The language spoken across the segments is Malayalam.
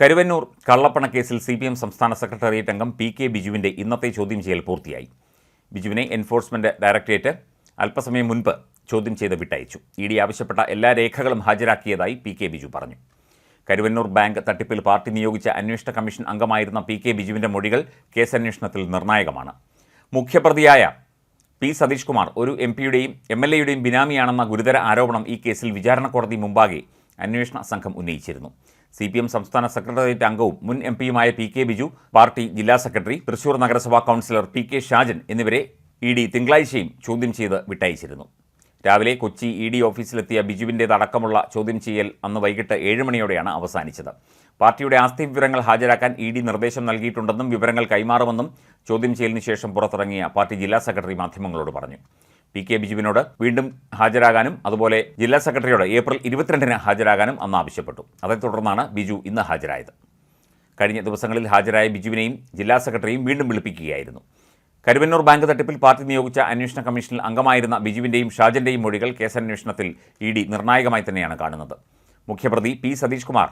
കരുവന്നൂർ കള്ളപ്പണക്കേസിൽ സി പി എം സംസ്ഥാന സെക്രട്ടേറിയറ്റ് അംഗം പി കെ ബിജുവിന്റെ ഇന്നത്തെ ചോദ്യം ചെയ്യൽ പൂർത്തിയായി. ബിജുവിനെ എൻഫോഴ്സ്മെന്റ് ഡയറക്ടറേറ്റ് അല്പസമയം മുൻപ് ചോദ്യം ചെയ്ത് വിട്ടയച്ചു. ഇ ഡി ആവശ്യപ്പെട്ട എല്ലാ രേഖകളും ഹാജരാക്കിയതായി പി കെ ബിജു പറഞ്ഞു. കരുവന്നൂർ ബാങ്ക് തട്ടിപ്പിൽ പാർട്ടി നിയോഗിച്ച അന്വേഷണ കമ്മീഷൻ അംഗമായിരുന്ന പി കെ ബിജുവിന്റെ മൊഴികൾ കേസ് അന്വേഷണത്തിൽ നിർണായകമാണ്. മുഖ്യപ്രതിയായ പി സതീഷ് കുമാർ ഒരു എം പിയുടെയും എം എൽ എയുടെയും ബിനാമിയാണെന്ന ഗുരുതര ആരോപണം ഈ കേസിൽ വിചാരണ കോടതി മുമ്പാകെ അന്വേഷണ സംഘം ഉന്നയിച്ചിരുന്നു. സി പി എം സംസ്ഥാന സെക്രട്ടേറിയറ്റ് അംഗവും മുൻ എം പിയുമായ പി കെ ബിജു പാർട്ടി ജില്ലാ സെക്രട്ടറി തൃശൂർ നഗരസഭാ കൗൺസിലർ പി കെ ഷാജൻ എന്നിവരെ ഇ ഡി തിങ്കളാഴ്ചയും ചോദ്യം ചെയ്ത് വിട്ടയച്ചിരുന്നു. രാവിലെ കൊച്ചി ഇ ഡി ഓഫീസിലെത്തിയ ബിജുവിന്റേതടക്കമുള്ള ചോദ്യം ചെയ്യൽ അന്ന് വൈകിട്ട് ഏഴ് മണിയോടെയാണ് അവസാനിച്ചത്. പാർട്ടിയുടെ ആസ്തി വിവരങ്ങൾ ഹാജരാക്കാൻ ഇ ഡി നിർദ്ദേശം നൽകിയിട്ടുണ്ടെന്നും വിവരങ്ങൾ കൈമാറുമെന്നും ചോദ്യം ചെയ്യലിന് ശേഷം പുറത്തിറങ്ങിയ പാർട്ടി ജില്ലാ സെക്രട്ടറി മാധ്യമങ്ങളോട് പറഞ്ഞു. പി കെ ബിജുവിനോട് വീണ്ടും ഹാജരാകാനും അതുപോലെ ജില്ലാ സെക്രട്ടറിയോട് ഏപ്രിൽ ഇരുപത്തിരണ്ടിന് ഹാജരാകാനും അന്ന് ആവശ്യപ്പെട്ടു. അതേ തുടർന്നാണ് ബിജു ഇന്ന് ഹാജരായത്. കഴിഞ്ഞ ദിവസങ്ങളിൽ ഹാജരായ ബിജുവിനെയും ജില്ലാ സെക്രട്ടറിയും വീണ്ടും വിളിപ്പിക്കുകയായിരുന്നു. കരുവന്നൂർ ബാങ്ക് തട്ടിപ്പിൽ പാർട്ടി നിയോഗിച്ച അന്വേഷണ കമ്മീഷനിൽ അംഗമായിരുന്ന ബിജുവിന്റെയും ഷാജന്റെയും മൊഴികൾ കേസന്വേഷണത്തിൽ ഇ ഡി നിർണായകമായി തന്നെയാണ് കാണുന്നത്. മുഖ്യപ്രതി പി സതീഷ് കുമാർ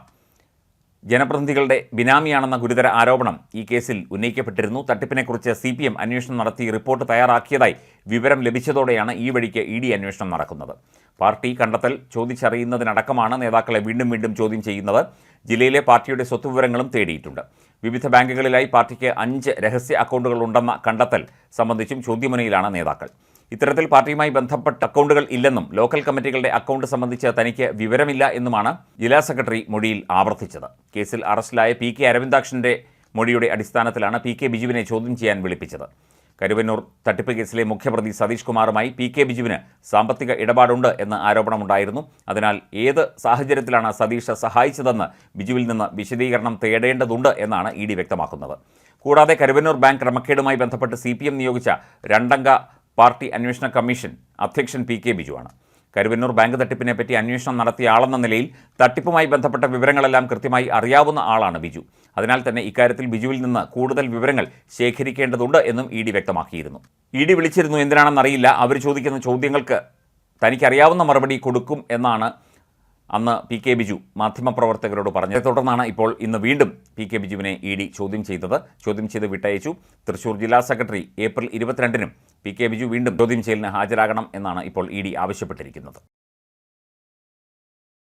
ജനപ്രതിനിധികളുടെ ബിനാമിയാണെന്ന ഗുരുതര ആരോപണം ഈ കേസിൽ ഉന്നയിക്കപ്പെട്ടിരുന്നു. തട്ടിപ്പിനെക്കുറിച്ച് സി പി എം അന്വേഷണം നടത്തി റിപ്പോർട്ട് തയ്യാറാക്കിയതായി വിവരം ലഭിച്ചതോടെയാണ് ഈ വഴിക്ക് ഇ ഡി അന്വേഷണം നടക്കുന്നത്. പാർട്ടി കണ്ടെത്തൽ ചോദിച്ചറിയുന്നതിനടക്കമാണ് നേതാക്കളെ വീണ്ടും വീണ്ടും ചോദ്യം ചെയ്യുന്നത്. ജില്ലയിലെ പാർട്ടിയുടെ സ്വത്ത് വിവരങ്ങളും തേടിയിട്ടുണ്ട്. വിവിധ ബാങ്കുകളിലായി പാർട്ടിക്ക് അഞ്ച് രഹസ്യ അക്കൗണ്ടുകൾ ഉണ്ടെന്ന കണ്ടെത്തൽ സംബന്ധിച്ചും ചോദ്യമുനയിലാണ് നേതാക്കൾ. ഇത്തരത്തിൽ പാർട്ടിയുമായി ബന്ധപ്പെട്ട അക്കൗണ്ടുകൾ ഇല്ലെന്നും ലോക്കൽ കമ്മിറ്റികളുടെ അക്കൗണ്ട് സംബന്ധിച്ച് തനിക്ക് വിവരമില്ല എന്നുമാണ് ജില്ലാ സെക്രട്ടറി മൊഴിയിൽ ആവർത്തിച്ചത്. കേസിൽ അറസ്റ്റിലായ പി കെ അരവിന്ദാക്ഷന്റെ മൊഴിയുടെ അടിസ്ഥാനത്തിലാണ് പി കെ ബിജുവിനെ ചോദ്യം ചെയ്യാൻ വിളിപ്പിച്ചത്. കരുവന്നൂർ തട്ടിപ്പ് കേസിലെ മുഖ്യപ്രതി സതീഷ് കുമാറുമായി പി കെ ബിജുവിന് സാമ്പത്തിക ഇടപാടുണ്ട് എന്ന ആരോപണമുണ്ടായിരുന്നു. അതിനാൽ ഏത് സാഹചര്യത്തിലാണ് സതീഷ് സഹായിച്ചതെന്ന് ബിജുവിൽ നിന്ന് വിശദീകരണം തേടേണ്ടതുണ്ട് എന്നാണ് ഇ ഡി വ്യക്തമാക്കുന്നത്. കൂടാതെ കരുവന്നൂർ ബാങ്ക് ക്രമക്കേടുമായി ബന്ധപ്പെട്ട് സി നിയോഗിച്ച രണ്ടംഗ പാർട്ടി അന്വേഷണ കമ്മീഷൻ അധ്യക്ഷൻ പി കെ ബിജുവാണ്. കരുവന്നൂർ ബാങ്ക് തട്ടിപ്പിനെ പറ്റി അന്വേഷണം നടത്തിയ ആളെന്ന നിലയിൽ തട്ടിപ്പുമായി ബന്ധപ്പെട്ട വിവരങ്ങളെല്ലാം കൃത്യമായി അറിയാവുന്ന ആളാണ് ബിജു. അതിനാൽ തന്നെ ഇക്കാര്യത്തിൽ ബിജുവിൽ നിന്ന് കൂടുതൽ വിവരങ്ങൾ ശേഖരിക്കേണ്ടതുണ്ട് എന്നും ഇ ഡി വ്യക്തമാക്കിയിരുന്നു. ഇ ഡി വിളിച്ചിരുന്നു എന്തിനാണെന്നറിയില്ല അവർ ചോദിക്കുന്ന ചോദ്യങ്ങൾക്ക് തനിക്കറിയാവുന്ന മറുപടി കൊടുക്കും എന്നാണ് അന്ന് പി കെ ബിജു മാധ്യമപ്രവർത്തകരോട് പറഞ്ഞത്. തുടർന്നാണ് ഇപ്പോൾ ഇന്ന് വീണ്ടും പി കെ ബിജുവിനെ ഇ ഡി ചോദ്യം ചെയ്തത്. ചോദ്യം ചെയ്ത് വിട്ടയച്ചു. തൃശൂർ ജില്ലാ സെക്രട്ടറി ഏപ്രിൽ ഇരുപത്തിരണ്ടിനും പി കെ ബിജു വീണ്ടും ചോദ്യം ചെയ്യലിന് ഹാജരാകണം എന്നാണ് ഇപ്പോൾ ഇ ഡി ആവശ്യപ്പെട്ടിരിക്കുന്നത്.